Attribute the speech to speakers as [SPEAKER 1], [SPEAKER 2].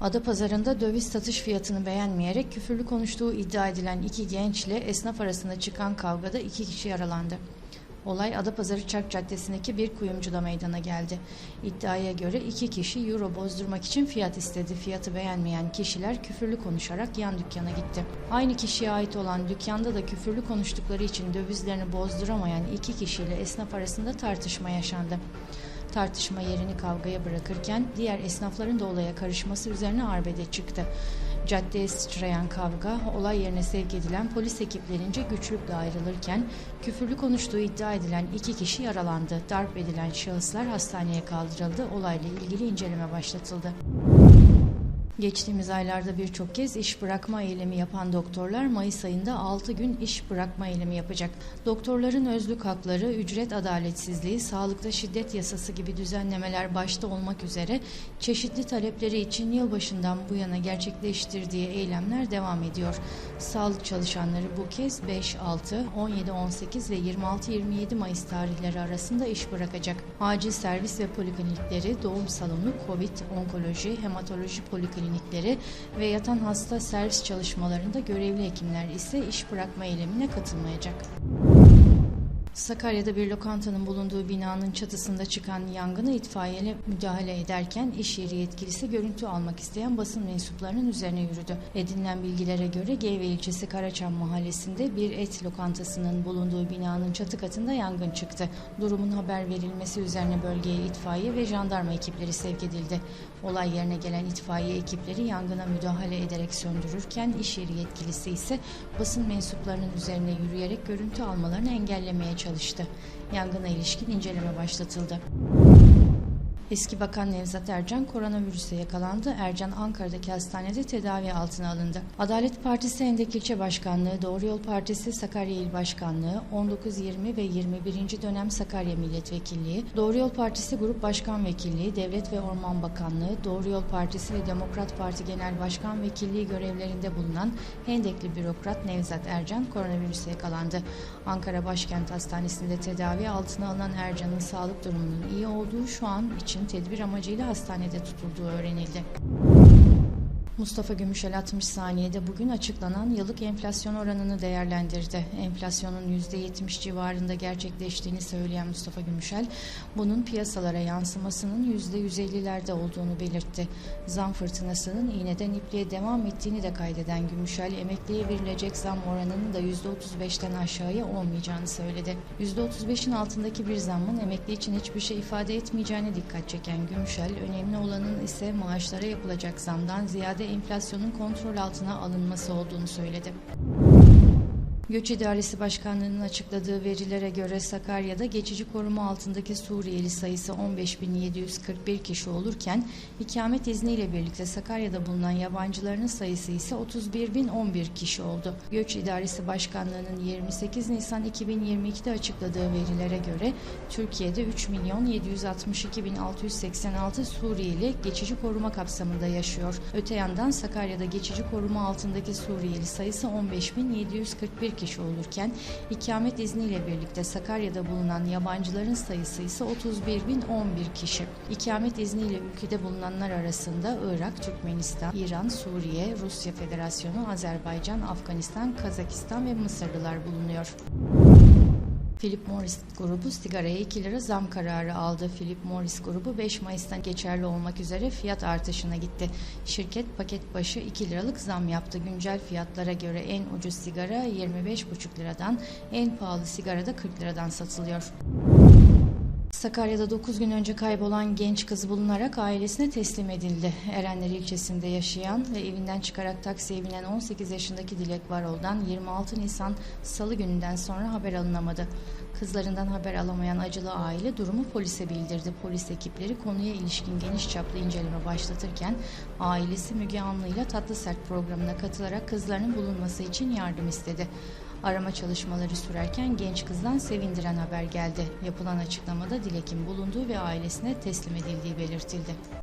[SPEAKER 1] Adapazarı'nda döviz satış fiyatını beğenmeyerek küfürlü konuştuğu iddia edilen iki gençle esnaf arasında çıkan kavgada iki kişi yaralandı. Olay Adapazarı Çark Caddesi'ndeki bir kuyumcuda meydana geldi. İddiaya göre iki kişi euro bozdurmak için fiyat istedi. Fiyatı beğenmeyen kişiler küfürlü konuşarak yan dükkana gitti. Aynı kişiye ait olan dükkanda da küfürlü konuştukları için dövizlerini bozduramayan iki kişiyle esnaf arasında tartışma yaşandı. Tartışma yerini kavgaya bırakırken diğer esnafların da olaya karışması üzerine arbede çıktı. Caddeye sıçrayan kavga olay yerine sevk edilen polis ekiplerince güçlükle ayrılırken küfürlü konuştuğu iddia edilen iki kişi yaralandı. Darp edilen şahıslar hastaneye kaldırıldı. Olayla ilgili inceleme başlatıldı. Geçtiğimiz aylarda birçok kez iş bırakma eylemi yapan doktorlar Mayıs ayında 6 gün iş bırakma eylemi yapacak. Doktorların özlük hakları, ücret adaletsizliği, sağlıkta şiddet yasası gibi düzenlemeler başta olmak üzere çeşitli talepleri için yılbaşından bu yana gerçekleştirdiği eylemler devam ediyor. Sağlık çalışanları bu kez 5, 6, 17, 18 ve 26, 27 Mayıs tarihleri arasında iş bırakacak. Acil servis ve poliklinikleri, doğum salonu, COVID, onkoloji, hematoloji poliklinikleri ve yatan hasta servis çalışmalarında görevli hekimler ise iş bırakma eylemine katılmayacak. Sakarya'da bir lokantanın bulunduğu binanın çatısında çıkan yangına itfaiyeyle müdahale ederken iş yeri yetkilisi görüntü almak isteyen basın mensuplarının üzerine yürüdü. Edinilen bilgilere göre Geyve ilçesi Karaçam mahallesinde bir et lokantasının bulunduğu binanın çatı katında yangın çıktı. Durumun haber verilmesi üzerine bölgeye itfaiye ve jandarma ekipleri sevk edildi. Olay yerine gelen itfaiye ekipleri yangına müdahale ederek söndürürken iş yeri yetkilisi ise basın mensuplarının üzerine yürüyerek görüntü almalarını engellemeye çalıştı. Yangına ilişkin inceleme başlatıldı. Eski Bakan Nevzat Ercan koronavirüse yakalandı. Ercan Ankara'daki hastanede tedavi altına alındı. Adalet Partisi Hendek İlçe Başkanlığı, Doğru Yol Partisi Sakarya İl Başkanlığı, 19, 20 ve 21. dönem Sakarya Milletvekilliği, Doğru Yol Partisi Grup Başkan Vekilliği, Devlet ve Orman Bakanlığı, Doğru Yol Partisi ve Demokrat Parti Genel Başkan Vekilliği görevlerinde bulunan Hendekli bürokrat Nevzat Ercan koronavirüse yakalandı. Ankara Başkent Hastanesi'nde tedavi altına alınan Ercan'ın sağlık durumunun iyi olduğu şu an için tedbir amacıyla hastanede tutulduğu öğrenildi. Mustafa Gümüşel 60 saniyede bugün açıklanan yıllık enflasyon oranını değerlendirdi. Enflasyonun %70 civarında gerçekleştiğini söyleyen Mustafa Gümüşel, bunun piyasalara yansımasının %150'lerde olduğunu belirtti. Zam fırtınasının iğneden ipliğe devam ettiğini de kaydeden Gümüşel, emekliye verilecek zam oranının da %35'ten aşağıya olmayacağını söyledi. %35'in altındaki bir zammın emekli için hiçbir şey ifade etmeyeceğine dikkat çeken Gümüşel, önemli olanın ise maaşlara yapılacak zamdan ziyade enflasyonun kontrol altına alınması olduğunu söyledi. Göç İdaresi Başkanlığı'nın açıkladığı verilere göre Sakarya'da geçici koruma altındaki Suriyeli sayısı 15.741 kişi olurken ikamet izniyle birlikte Sakarya'da bulunan yabancıların sayısı ise 31.011 kişi oldu. Göç İdaresi Başkanlığı'nın 28 Nisan 2022'de açıkladığı verilere göre Türkiye'de 3.762.686 Suriyeli geçici koruma kapsamında yaşıyor. Öte yandan Sakarya'da geçici koruma altındaki Suriyeli sayısı 15.741 kişi olurken ikamet izniyle birlikte Sakarya'da bulunan yabancıların sayısı ise 31.011 kişi. İkamet izniyle ülkede bulunanlar arasında Irak, Türkmenistan, İran, Suriye, Rusya Federasyonu, Azerbaycan, Afganistan, Kazakistan ve Mısırlılar bulunuyor. Philip Morris grubu sigaraya 2 lira zam kararı aldı. Philip Morris grubu 5 Mayıs'tan geçerli olmak üzere fiyat artışına gitti. Şirket paket başı 2 liralık zam yaptı. Güncel fiyatlara göre en ucuz sigara 25,5 liradan, en pahalı sigara da 40 liradan satılıyor. Sakarya'da 9 gün önce kaybolan genç kız bulunarak ailesine teslim edildi. Erenler ilçesinde yaşayan ve evinden çıkarak taksiye binen 18 yaşındaki Dilek Varol'dan 26 Nisan Salı gününden sonra haber alınamadı. Kızlarından haber alamayan acılı aile durumu polise bildirdi. Polis ekipleri konuya ilişkin geniş çaplı inceleme başlatırken ailesi Müge Anlı ile Tatlı Sert programına katılarak kızlarının bulunması için yardım istedi. Arama çalışmaları sürerken genç kızdan sevindiren haber geldi. Yapılan açıklamada Dilek'in bulunduğu ve ailesine teslim edildiği belirtildi.